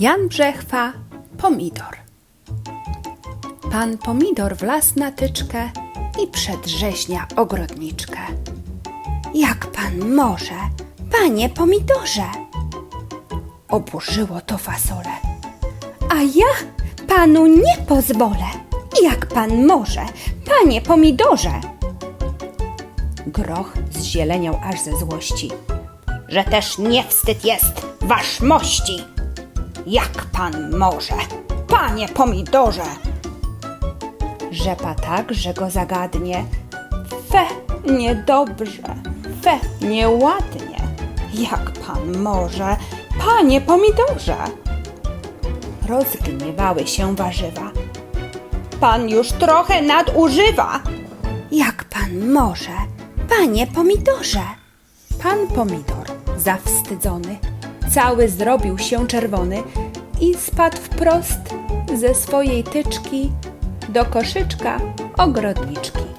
Jan Brzechwa, pomidor. Pan pomidor wlazł na tyczkę i przedrzeźnia ogrodniczkę. Jak pan może, panie pomidorze? Oburzyło to fasole. A ja panu nie pozwolę. Jak pan może, panie pomidorze? Groch zzieleniał aż ze złości. Że też nie wstyd jest wasz mości. Jak pan może, panie pomidorze? Rzepa tak, że go zagadnie. Fe, niedobrze, fe, nieładnie. Jak pan może, panie pomidorze? Rozgniewały się warzywa. Pan już trochę nadużywa. Jak pan może, panie pomidorze? Pan pomidor, zawstydzony, cały zrobił się czerwony i spadł wprost ze swojej tyczki do koszyczka ogrodniczki.